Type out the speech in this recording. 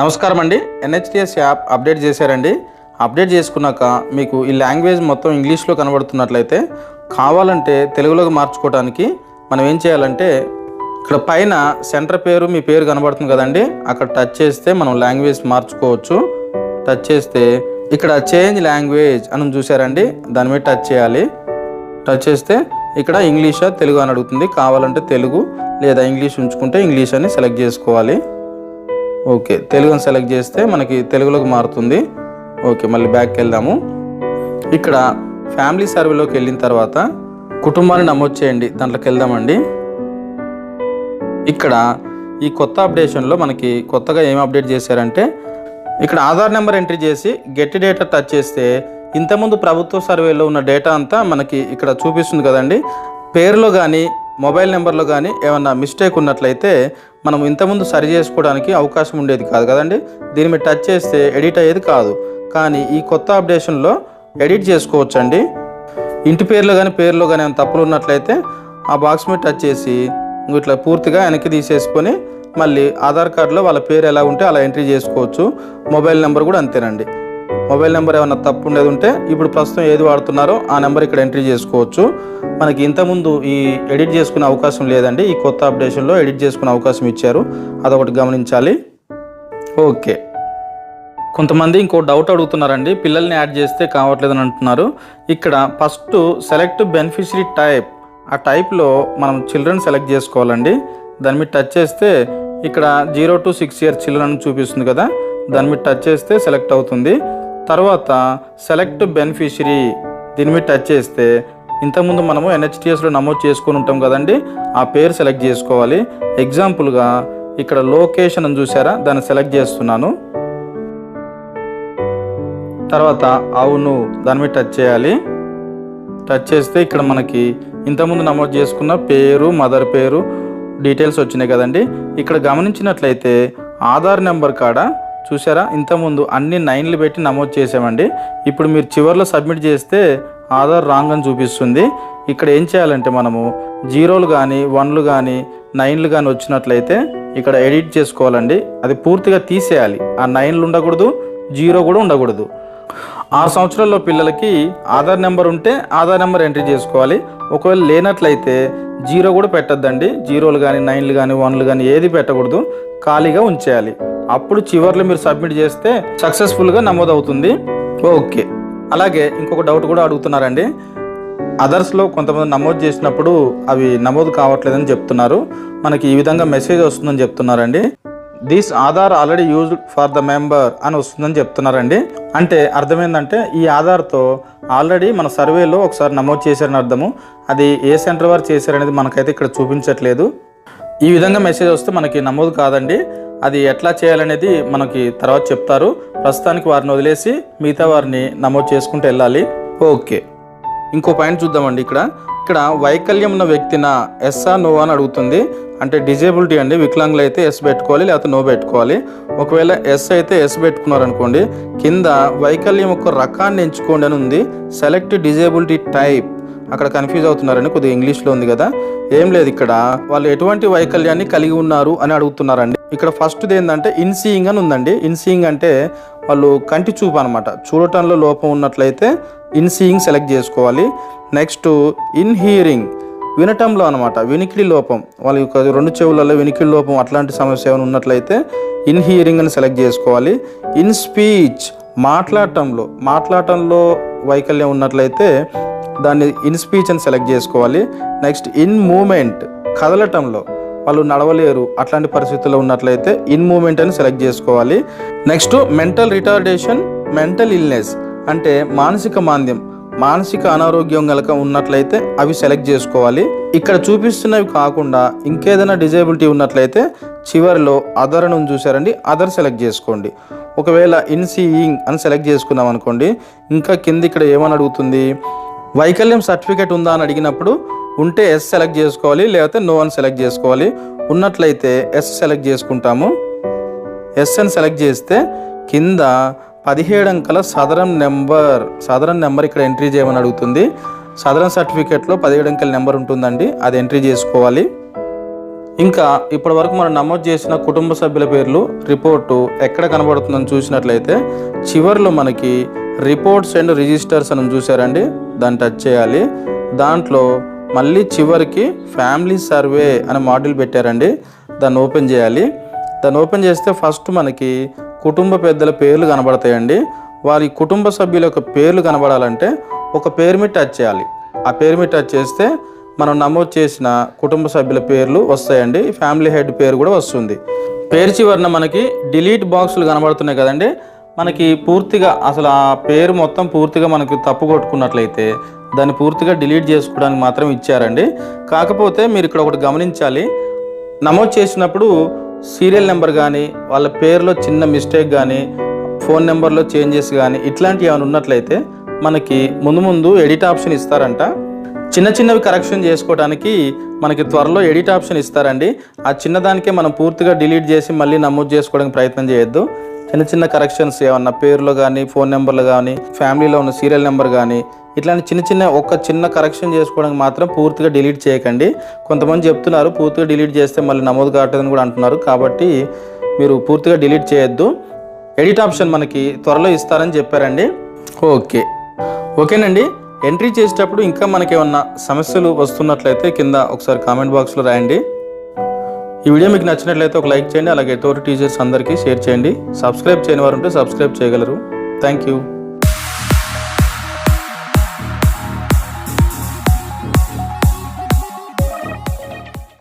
నమస్కారం అండి. NHDS app update చేశారండి. అప్డేట్ చేసుకున్నాక మీకు ఈ లాంగ్వేజ్ మొత్తం ఇంగ్లీష్లో కనబడుతున్నట్లయితే కావాలంటే తెలుగులోకి మార్చుకోవడానికి మనం ఏం చేయాలంటే ఇక్కడ పైన సెంటర్ పేరు మీ పేరు కనబడుతుంది కదండి. అక్కడ టచ్ చేస్తే మనం లాంగ్వేజ్ మార్చుకోవచ్చు. టచ్ చేస్తే ఇక్కడ చేంజ్ లాంగ్వేజ్ అని చూసారండి దాని మీద టచ్ చేయాలి. టచ్ చేస్తే ఇక్కడ ఇంగ్లీషా తెలుగు అని అడుగుతుంది. కావాలంటే తెలుగు లేదా ఇంగ్లీష్ ఉంచుకుంటే ఇంగ్లీష్ అని సెలెక్ట్ చేసుకోవాలి. ఓకే తెలుగుని సెలెక్ట్ చేస్తే మనకి తెలుగులోకి మారుతుంది. ఓకే మళ్ళీ బ్యాక్కి వెళ్దాము. ఇక్కడ ఫ్యామిలీ సర్వేలోకి వెళ్ళిన తర్వాత కుటుంబాన్ని నమోదు చేయండి దాంట్లోకి వెళ్దామండి. ఇక్కడ ఈ కొత్త అప్డేషన్లో మనకి కొత్తగా ఏం అప్డేట్ చేశారంటే ఇక్కడ ఆధార్ నెంబర్ ఎంట్రీ చేసి గెట్ డేటా టచ్ చేస్తే ఇంతకుముందు ప్రభుత్వ సర్వేలో ఉన్న డేటా అంతా మనకి ఇక్కడ చూపిస్తుంది కదండి. పేరులో కానీ మొబైల్ నెంబర్లో కానీ ఏమన్నా మిస్టేక్ ఉన్నట్లయితే మనం ఇంతకుముందు సరి చేసుకోవడానికి అవకాశం ఉండేది కాదు కదండి? దీని మీద టచ్ చేస్తే ఎడిట్ అయ్యేది కాదు. కానీ ఈ కొత్త అప్డేషన్లో ఎడిట్ చేసుకోవచ్చండి. ఇంటి పేర్లో కానీ పేరులో కానీ ఏమైనా తప్పులు ఉన్నట్లయితే ఆ బాక్స్ మీద టచ్ చేసి ఇట్లా పూర్తిగా వెనక్కి తీసేసుకొని మళ్ళీ ఆధార్ కార్డులో వాళ్ళ పేరు ఎలా ఉంటే అలా ఎంట్రీ చేసుకోవచ్చు. మొబైల్ నెంబర్ కూడా అంతేనండి. మొబైల్ నెంబర్ ఏమైనా తప్పు ఉండేది ఉంటే ఇప్పుడు ప్రస్తుతం ఏది వాడుతున్నారో ఆ నెంబర్ ఇక్కడ ఎంట్రీ చేసుకోవచ్చు. మనకి ఇంతకుముందు ఈ ఎడిట్ చేసుకునే అవకాశం లేదండి. ఈ కొత్త అప్డేషన్లో ఎడిట్ చేసుకునే అవకాశం ఇచ్చారు. అదొకటి గమనించాలి. ఓకే. కొంతమంది ఇంకో డౌట్ అడుగుతున్నారండి. పిల్లల్ని యాడ్ చేస్తే కావట్లేదని అంటున్నారు. ఇక్కడ ఫస్ట్ సెలెక్ట్ బెనిఫిషరీ టైప్. ఆ టైప్లో మనం చిల్డ్రన్ సెలెక్ట్ చేసుకోవాలండి. దాని మీద టచ్ చేస్తే ఇక్కడ zero to six year children చూపిస్తుంది కదా. దాని మీద టచ్ చేస్తే సెలెక్ట్ అవుతుంది. తర్వాత సెలెక్ట్ బెనిఫిషరీ దీని మీద టచ్ చేస్తే ఇంతకుముందు మనము ఎన్హెచ్టిఎస్లో నమోదు చేసుకొని ఉంటాం కదండి ఆ పేరు సెలెక్ట్ చేసుకోవాలి. ఎగ్జాంపుల్గా ఇక్కడ లొకేషన్ అని చూసారా దాన్ని సెలెక్ట్ చేస్తున్నాను. తర్వాత అవును దాని మీద టచ్ చేయాలి. టచ్ చేస్తే ఇక్కడ మనకి ఇంతకుముందు నమోదు చేసుకున్న పేరు మదర్ పేరు డీటెయిల్స్ వచ్చినాయి కదండి. ఇక్కడ గమనించినట్లయితే ఆధార్ నెంబర్ కాడ చూసారా ఇంతకుముందు అన్ని నైన్లు పెట్టి నమోదు చేసామండి ఇప్పుడు మీరు చివరిలో సబ్మిట్ చేస్తే ఆధార్ రాంగ్ అని చూపిస్తుంది. ఇక్కడ ఏం చేయాలంటే మనము జీరోలు కానీ వన్లు కానీ నైన్లు కానీ వచ్చినట్లయితే ఇక్కడ ఎడిట్ చేసుకోవాలండి. అది పూర్తిగా తీసేయాలి. ఆ నైన్లు ఉండకూడదు జీరో కూడా ఉండకూడదు. ఆరు సంవత్సరాల్లో పిల్లలకి ఆధార్ నెంబర్ ఉంటే ఆధార్ నెంబర్ ఎంట్రీ చేసుకోవాలి. ఒకవేళ లేనట్లయితే జీరో కూడా పెట్టద్దండి. జీరోలు కానీ నైన్లు కానీ వన్లు కానీ ఏది పెట్టకూడదు. ఖాళీగా ఉంచేయాలి. అప్పుడు చివర్లో మీరు సబ్మిట్ చేస్తే సక్సెస్ఫుల్గా నమోదవుతుంది. ఓకే. అలాగే ఇంకొక డౌట్ కూడా అడుగుతున్నారండి. అదర్స్లో కొంతమంది నమోదు చేసినప్పుడు అవి నమోదు కావట్లేదని చెప్తున్నారు. మనకి ఈ విధంగా మెసేజ్ వస్తుందని చెప్తున్నారండి. This Aadhaar already used for the member అని వస్తుందని చెప్తున్నారండి. అంటే అర్థమైందంటే ఈ ఆధార్తో ఆల్రెడీ మన సర్వేలో ఒకసారి నమోదు చేశారని అర్థము. అది ఏ సెంటర్ వారు చేశారనేది మనకైతే ఇక్కడ చూపించట్లేదు. ఈ విధంగా మెసేజ్ వస్తే మనకి నమోదు కాదండి. అది ఎట్లా చేయాలనేది మనకి తర్వాత చెప్తారు. ప్రస్తుతానికి వారిని వదిలేసి మిగతా వారిని నమోదు చేసుకుంటూ వెళ్ళాలి. ఓకే. ఇంకో పాయింట్ చూద్దామండి ఇక్కడ. ఇక్కడ వైకల్యం ఉన్న వ్యక్తిన ఎస్ఆ నో అని అడుగుతుంది. అంటే డిజేబిలిటీ అండి వికలాంగులు అయితే ఎస్ పెట్టుకోవాలి లేకపోతే నో పెట్టుకోవాలి. ఒకవేళ ఎస్ అయితే ఎస్ పెట్టుకున్నారనుకోండి కింద వైకల్యం యొక్క రకాన్ని ఎంచుకోండి అని ఉంది. సెలెక్ట్ డిజేబిలిటీ టైప్ అక్కడ కన్ఫ్యూజ్ అవుతున్నారని కొద్దిగా ఇంగ్లీష్లో ఉంది కదా. ఏం లేదు ఇక్కడ. వాళ్ళు ఎటువంటి వైకల్యాన్ని కలిగి ఉన్నారు అని అడుగుతున్నారండి. ఇక్కడ ఫస్ట్ది ఏంటంటే ఇన్సీయింగ్ అని ఉందండి. ఇన్సీయింగ్ అంటే వాళ్ళు కంటి చూపు అనమాట చూడటంలో లోపం ఉన్నట్లయితే ఇన్ సీయింగ్ సెలెక్ట్ చేసుకోవాలి. నెక్స్ట్ ఇన్ హియరింగ్ వినటంలో అనమాట వినికిడి లోపం. వాళ్ళ యొక్క రెండు చెవులలో వినికిడి లోపం అట్లాంటి సమస్య ఏమైనా ఉన్నట్లయితే ఇన్ హియరింగ్ అని సెలెక్ట్ చేసుకోవాలి. ఇన్ స్పీచ్ మాట్లాడటంలో మాట్లాడటంలో వైకల్యం ఉన్నట్లయితే దాన్ని ఇన్ స్పీచ్ అని సెలెక్ట్ చేసుకోవాలి. నెక్స్ట్ ఇన్ మూమెంట్ కదలటంలో. వాళ్ళు నడవలేరు అట్లాంటి పరిస్థితుల్లో ఉన్నట్లయితే ఇన్ మూమెంట్ అని సెలెక్ట్ చేసుకోవాలి. Next mental retardation mental illness అంటే మానసిక మాంద్యం మానసిక అనారోగ్యం గలక ఉన్నట్లయితే అవి సెలెక్ట్ చేసుకోవాలి. ఇక్కడ చూపిస్తున్నవి కాకుండా ఇంకేదైనా డిజేబిలిటీ ఉన్నట్లయితే చివరిలో అదర్ నుంచి చూసారండి అదర్ సెలెక్ట్ చేసుకోండి. ఒకవేళ ఇన్సీయింగ్ అని సెలెక్ట్ చేసుకున్నాం అనుకోండి ఇంకా కింద ఇక్కడ ఏమని అడుగుతుంది? వైకల్యం సర్టిఫికేట్ ఉందా అని అడిగినప్పుడు ఉంటే ఎస్ సెలెక్ట్ చేసుకోవాలి లేకపోతే నో అని సెలెక్ట్ చేసుకోవాలి. ఉన్నట్లయితే ఎస్ సెలెక్ట్ చేసుకుంటాము. ఎస్ అని సెలెక్ట్ చేస్తే కింద పదిహేడు అంకెల సదరం నెంబర్ సదరం నెంబర్ ఇక్కడ ఎంట్రీ చేయమని అడుగుతుంది. సదరం సర్టిఫికేట్లో పదిహేడు అంకెల నెంబర్ ఉంటుందండి అది ఎంట్రీ చేసుకోవాలి. ఇంకా ఇప్పటి వరకు మనం నమోదు చేసిన కుటుంబ సభ్యుల పేర్లు రిపోర్టు ఎక్కడ కనబడుతుందని చూసినట్లయితే చివరిలో మనకి రిపోర్ట్స్ అండ్ రిజిస్టర్స్ అని చూసారండి దాన్ని టచ్ చేయాలి. దాంట్లో మళ్ళీ చివరికి ఫ్యామిలీ సర్వే అనే మాడ్యూల్ పెట్టారండి. దాన్ని ఓపెన్ చేయాలి. దాన్ని ఓపెన్ చేస్తే ఫస్ట్ మనకి కుటుంబ పెద్దల పేర్లు కనబడతాయండి. వారి కుటుంబ సభ్యుల యొక్క పేర్లు కనబడాలంటే ఒక పేరు మీద టచ్ చేయాలి. ఆ పేరు మీద టచ్ చేస్తే మనం నమోదు చేసిన కుటుంబ సభ్యుల పేర్లు వస్తాయండి. ఫ్యామిలీ హెడ్ పేరు కూడా వస్తుంది. పేరు చివరన మనకి డిలీట్ బాక్సులు కనబడుతున్నాయి కదండి. మనకి పూర్తిగా అసలు ఆ పేరు మొత్తం పూర్తిగా మనకి తప్పు కొట్టుకున్నట్లయితే దాన్ని పూర్తిగా డిలీట్ చేసుకోవడానికి మాత్రం ఇచ్చారండి. కాకపోతే మీరు ఇక్కడ ఒకటి గమనించాలి. నమోదు చేసినప్పుడు సీరియల్ నెంబర్ కానీ వాళ్ళ పేరులో చిన్న మిస్టేక్ కానీ ఫోన్ నెంబర్లో చేంజెస్ కానీ ఇట్లాంటివి ఏమైనా ఉన్నట్లయితే మనకి ముందు ముందు ఎడిట్ ఆప్షన్ ఇస్తారంట. చిన్న చిన్నవి కరెక్షన్ చేసుకోవడానికి మనకి త్వరలో ఎడిట్ ఆప్షన్ ఇస్తారండి. ఆ చిన్నదానికే మనం పూర్తిగా డిలీట్ చేసి మళ్ళీ నమోదు చేసుకోవడానికి ప్రయత్నం చేయొద్దు. చిన్న చిన్న కరెక్షన్స్ ఏమన్నా పేర్లు కానీ ఫోన్ నెంబర్లు కానీ ఫ్యామిలీలో ఉన్న సీరియల్ నెంబర్ కానీ ఇట్లాంటి చిన్న చిన్న ఒక చిన్న కరెక్షన్ చేసుకోవడానికి మాత్రం పూర్తిగా డిలీట్ చేయకండి. కొంతమంది చెప్తున్నారు పూర్తిగా డిలీట్ చేస్తే మళ్ళీ నమోదు కావట్లేదని కూడా అంటున్నారు. కాబట్టి మీరు పూర్తిగా డిలీట్ చేయొద్దు. ఎడిట్ ఆప్షన్ మనకి త్వరలో ఇస్తారని చెప్పారండి. ఓకే. ఓకేనండి. ఎంట్రీ చేసేటప్పుడు ఇంకా మనకేమన్నా సమస్యలు వస్తున్నట్లయితే కింద ఒకసారి కామెంట్ బాక్స్లో రాయండి. ఈ వీడియో మీకు నచ్చినట్లయితే ఒక లైక్ చేయండి. అలాగే తోటి టీచర్స్ అందరికీ షేర్ చేయండి. సబ్స్క్రైబ్ చేయని వారు ఉంటే సబ్స్క్రైబ్ చేయగలరు. Thank you